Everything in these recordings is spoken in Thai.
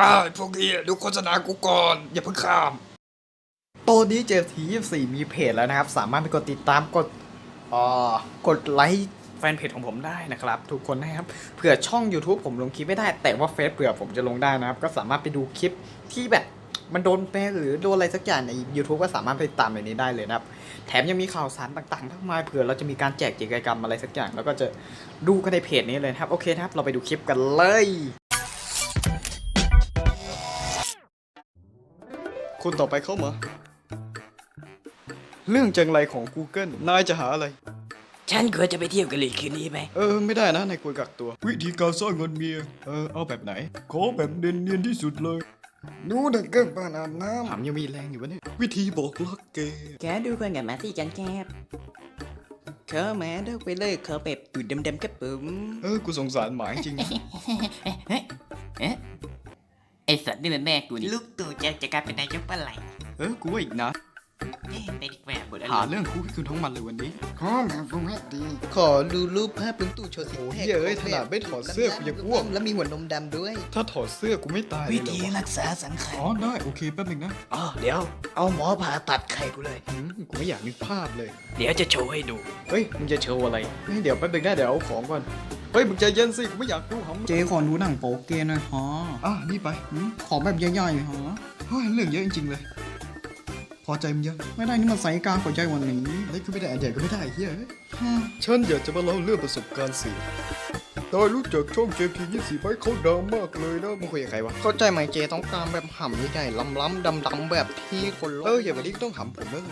อ้าวพวกนี้ดูโฆษณากูก่อน อย่าเพิ่งข้ามตอนนี้เจที24มีเพจแล้วนะครับ สามารถไปกดติดตามกดอ่อกดไลค์แฟนเพจของผมได้นะครับ ทุกคนนะครับเผื่อช่อง YouTube ผมลงคลิปไม่ได้ แต่ว่าเฟซเผื่อผมจะลงได้นะครับ ก็สามารถไปดูคลิปที่แบบมันโดนแปลหรือโดนอะไรสักอย่างใน YouTube ก็สามารถไปตามในนี้ได้เลยนะครับ แถมยังมีข่าวสารต่างๆมากมายเผื่อเราจะมีการแจกกิจกรรมอะไรสักอย่าง แล้วก็จะดูกันในเพจนี้เลยนะครับ โอเคนะครับ เราไปดูคลิปกันเลย คุณต่อไปเข้ามา เรื่องจังไรของ Google นายจะหาอะไร ฉันควรจะไปเที่ยวกะหรี่คืนนี้ไหม เออ ไม่ได้นะนายควรกักตัว วิธีการสร้างเงินเมีย เออ เอาแบบไหน ขอแบบเนียนๆที่สุดเลย ดูเด็กเกินบ้านอาบน้ถามยังมีแรงอยู่วะเนี่ย วิธีบอกรักเกย์แกดูคนกับมาที่จันแคบเขามาเลิกไปเลยเขาแบบตูดดำๆกับผม เออ กูสงสารหมาจริง ไอสัตว์นี่มันแม่กูนี่ลูกตู่จะจะกลายเป็นนายกเมื่อไหร่เออกูว่าอีกนะเอ๊ะไปดีกว่าบทอะไรหาเรื่องคุกให้คุณทั้งมันเลยวันนี้ำขอแบบฟงให้ดี ขอดูรูปภาพลุงตู่โชว์สิโอ้ยเอ้ยขนาดไม่ถอดเสื้อกูยังอ้วกแล้วมีหัวนมดำด้วย ถ้าถอดเสื้อกูไม่ตายเลยวิเหรอธีวะรักษาสังขารอ๋อได้โอเคแป๊บหนึงนะอ๋อเดี๋ยวเอาหมอผ่าตัดไข่กูเลยอืมกูไม่อยากนึกภาพเลย เดี๋ยวจะโชว์ให้ดูเฮ้ยมึงจะโชว์อะไรเฮ้ยเดี๋ยวแป๊บหนึงนะเดี๋ยวเอาของก่อนเฮ้ยมึงใจเย็นสิกูไม่อยากดูหำเจ๊ขอดูหนังโป๊เกหนะฮะอะนี่ไปหืมขอแบบใหญ่ๆฮะเฮ้ยเรื่องเยอะจริงๆเลย พอใจมึงยังไม่ได้นี่มันไซส์กลางกว่าใหญ่กว่านี้เล็กก็ไม่ได้อันใหญ่ก็ไม่ได้เฮียเอ้ยฉันอยากจะมาเล่าเรื่องประสบการณ์เสีย ตายรู้จักช่อง JP 24ไหมเขาดังมากเลยนะมึงคุยกับใครวะ เข้าใจไหมเจต้องการแบบห่ำใหญ่ๆล้ำๆดำๆแบบที่คนโลเอออย่าแบบนี้ก็ต้องหำผมแล้ว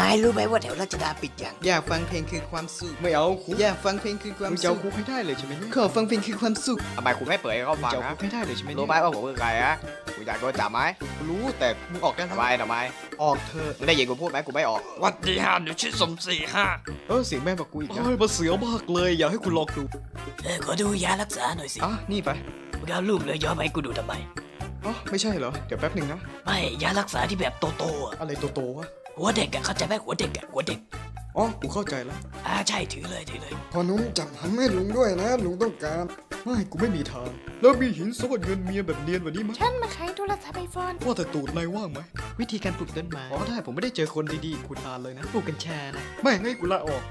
นายรู้ไหมว่าแถวราชดาปิดยังอยากฟังเพลงคือความสุขไม่เอาคุกอยากฟังเพลงคือความมึงจะสุเอาขคุกให้ได้เลยใช่ไหมเนี่ยขอฟังเพลงคือความสุขทำไมคุณไม่เปิดให้เขามึงฟังจะเอานะคุกให้ได้เลยใช่ไหมเนี่ยรู้ไหมว่าผมคือใครอะคุณอยากโดนจับไหมรู้แต่มึงออกได้ทำไมทำไมออกเธอะไม่ได้ยินกูพูดไหมกูไม่ออก วัดดีฮะเดี๋ยวชื่อสมศรีฮะเออเสียงแม่บอกกูอีกนะเฮ้ยมาเสียวมากเลยอยากให้คุณลองดู เออขอดูยารักษาหน่อยสิอะนี่ไปมึงเอารูปเลยย้อนไปกูดูทำไม อ๋อไม่ใช่เหรอ เดี๋ยวแป๊บหนึ่งนะ ไม่ยารักษาที่แบบโตๆอะอะไรโตๆวะ หัวเด็กอะเข้าใจไหมหัวเด็กอะหัวเด็กอ๋อ กูเข้าใจแล้ว อ่าใช่ถือเลยถือเลย พอนุ่มจับหำให้ลุงด้วยนะ ลุงต้องการ ไม่กูไม่มีทาง แล้วมีหินซ่อนเงินเมียแบบเนียนกว่านี้ไหมฉันมาขายโทรศัพท์ไอโฟนว่าแต่ตูดนายว่างไหมวิธีการปลูกต้นไม้อ๋อได้ผมไม่ได้เจอคนดีๆกูทานเลยนะ ปลูกกัญชานะไม่งั้นกูลาออก